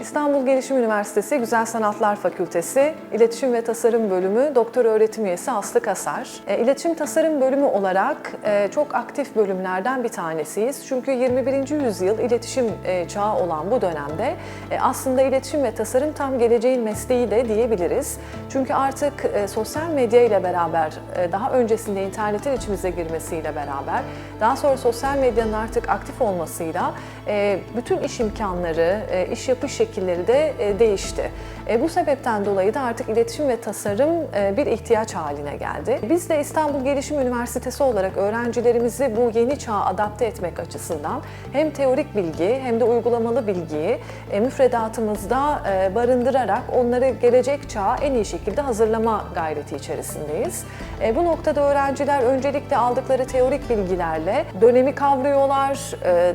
İstanbul Gelişim Üniversitesi Güzel Sanatlar Fakültesi İletişim ve Tasarım Bölümü Doktor Öğretim Üyesi Aslı Kasar. E, İletişim Tasarım Bölümü olarak e, çok aktif bölümlerden bir tanesiyiz. Çünkü 21. yüzyıl iletişim e, çağı olan bu dönemde aslında iletişim ve tasarım tam geleceğin mesleği de diyebiliriz. Çünkü artık sosyal medya ile beraber, daha öncesinde internetin içimize girmesiyle beraber, daha sonra sosyal medyanın artık aktif olmasıyla bütün iş imkanları, iş yapış şekilleri de e, değişti. E, Bu sebepten dolayı da artık iletişim ve tasarım e, bir ihtiyaç haline geldi. Biz de İstanbul Gelişim Üniversitesi olarak öğrencilerimizi bu yeni çağa adapte etmek açısından hem teorik bilgi hem de uygulamalı bilgiyi müfredatımızda barındırarak onları gelecek çağa en iyi şekilde hazırlama gayreti içerisindeyiz. Bu noktada öğrenciler öncelikle aldıkları teorik bilgilerle dönemi kavruyorlar,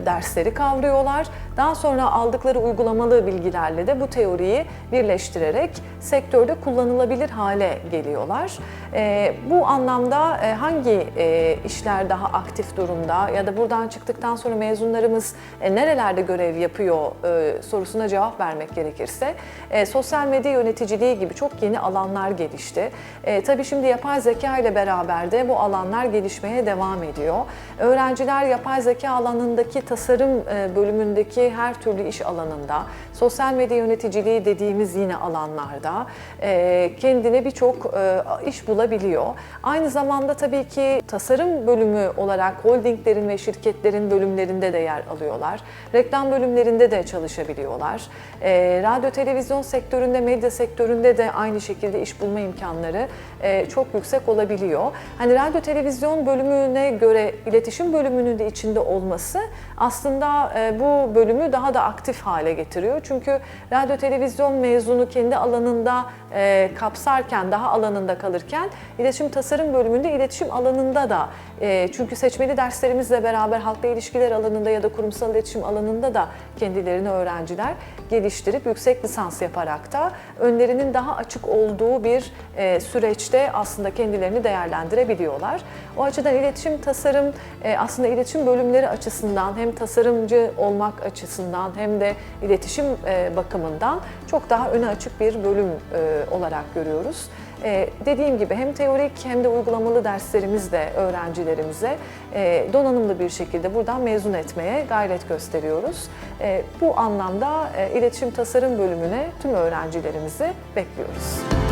dersleri kavruyorlar. Daha sonra aldıkları uygulamalı bilgilerle de bu teoriyi birleştirerek sektörde kullanılabilir hale geliyorlar. E, bu anlamda e, hangi e, işler daha aktif durumda ya da buradan çıktıktan sonra mezunlarımız e, nerelerde görev yapıyor e, sorusuna cevap vermek gerekirse sosyal medya yöneticiliği gibi çok yeni alanlar gelişti. E, tabii şimdi yapay zeka ile beraber de bu alanlar gelişmeye devam ediyor. Öğrenciler yapay zeka alanındaki tasarım bölümündeki her türlü iş alanında, sosyal medya yöneticiliği dediğimiz yine alanlarda e, kendine birçok e, iş bulabiliyor. Aynı zamanda tabii ki tasarım bölümü olarak holdinglerin ve şirketlerin bölümlerinde de yer alıyorlar. Reklam bölümlerinde de çalışabiliyorlar. E, radyo televizyon sektöründe, medya sektöründe de aynı şekilde iş bulma imkanları e, çok yüksek olabiliyor. Hani radyo televizyon bölümüne göre iletişim bölümünün de içinde olması aslında e, bu bölümü daha da aktif hale getiriyor. Çünkü radyo televizyon mezunu kendi alanında e, kapsarken, daha alanında kalırken iletişim tasarım bölümünde iletişim alanında da e, çünkü seçmeli derslerimizle beraber halkla ilişkiler alanında ya da kurumsal iletişim alanında da kendilerini öğrenciler geliştirip yüksek lisans yaparak da önlerinin daha açık olduğu bir e, süreçte aslında kendilerini değerlendirebiliyorlar. O açıdan iletişim tasarım e, aslında iletişim bölümleri açısından hem tasarımcı olmak açısından hem de iletişim e, bakımından çok daha öne açık bir bölüm e, olarak görüyoruz. Ee, dediğim gibi hem teorik hem de uygulamalı derslerimiz de öğrencilerimize e, donanımlı bir şekilde buradan mezun etmeye gayret gösteriyoruz. E, bu anlamda e, iletişim tasarım bölümüne tüm öğrencilerimizi bekliyoruz.